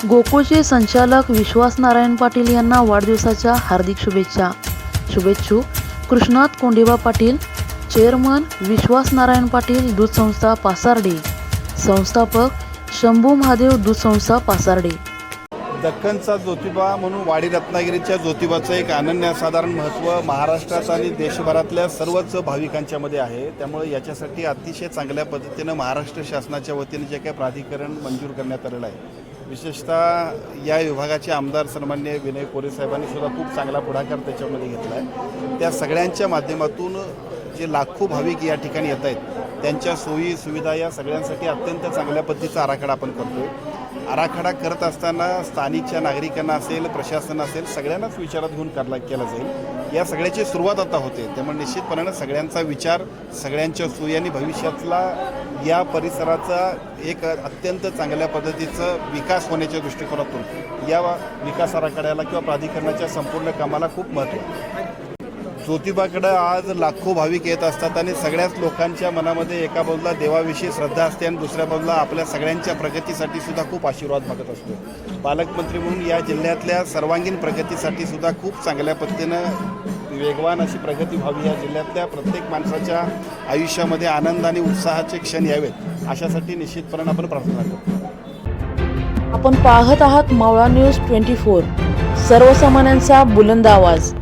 गोकुळचे संचालक विश्वास नारायण पाटील यांना वाढदिवसाच्या हार्दिक शुभेच्छा. शुभेच्छू कृष्णात कोंडेबा पाटील चेअरमन विश्वास नारायण पाटील दूध संस्था पासार्डे. संस्थापक शंभू महादेव दूध संस्था पासार्डे. दख्खनचा ज्योतिबा म्हणून वाडी रत्नागिरीच्या ज्योतिबाचं एक अनन्यसाधारण महत्त्व महाराष्ट्रात आणि देशभरातल्या सर्वच भाविकांच्यामध्ये आहे. त्यामुळे याच्यासाठी अतिशय चांगल्या पद्धतीनं महाराष्ट्र शासनाच्या वतीने जे काही प्राधिकरण मंजूर करण्यात आलेलं आहे. विशेषतः या विभागाचे आमदार सन्मान्य विनय कोरे साहेबांनी सुद्धा खूप चांगला पुढाकार त्याच्यामध्ये घेतला आहे त्या सगळ्यांच्या माध्यमातून जे लाखो भाविक या ठिकाणी येत आहेत त्यांच्या सोयी सुविधा या सगळ्यांसाठी अत्यंत चांगल्या पद्धतीचा आराखडा आपण करतोय. आराखडा करत असताना स्थानिकच्या नागरिकांना असेल प्रशासन असेल सगळ्यांनाच विचारात घेऊन करला केला जाईल. या सगळ्याची सुरुवात आता होते. त्यामुळे निश्चितपणानं सगळ्यांचा विचार सगळ्यांच्या सोयी आणि भविष्यातला या परिसराचा एक अत्यंत चांगल्या पद्धतीचं विकास होण्याच्या दृष्टिकोनातून या विकास आराखड्याला किंवा प्राधिकरणाच्या संपूर्ण कामाला खूप महत्त्व आहे. ज्योतिबाकडं आज लाखो भाविक येत असतात आणि सगळ्याच लोकांच्या मनामध्ये एका बाजूला देवाविषयी श्रद्धा असते आणि दुसऱ्या बाजूला आपल्या सगळ्यांच्या प्रगतीसाठी सुद्धा खूप आशीर्वाद मागत असतो. पालकमंत्री म्हणून या जिल्ह्यातल्या सर्वांगीण प्रगतीसाठी सुद्धा खूप चांगल्या पद्धतीनं वेगवान अशी प्रगती व्हावी या जिल्ह्यातल्या प्रत्येक माणसाच्या आयुष्यामध्ये आनंद आणि उत्साहाचे क्षण यावेत अशासाठी निश्चितपणे आपण प्रार्थना करतो. आपण पाहत आहात मावळा न्यूज ट्वेंटी फोर. सर्वसामान्यांचा बुलंद आवाज.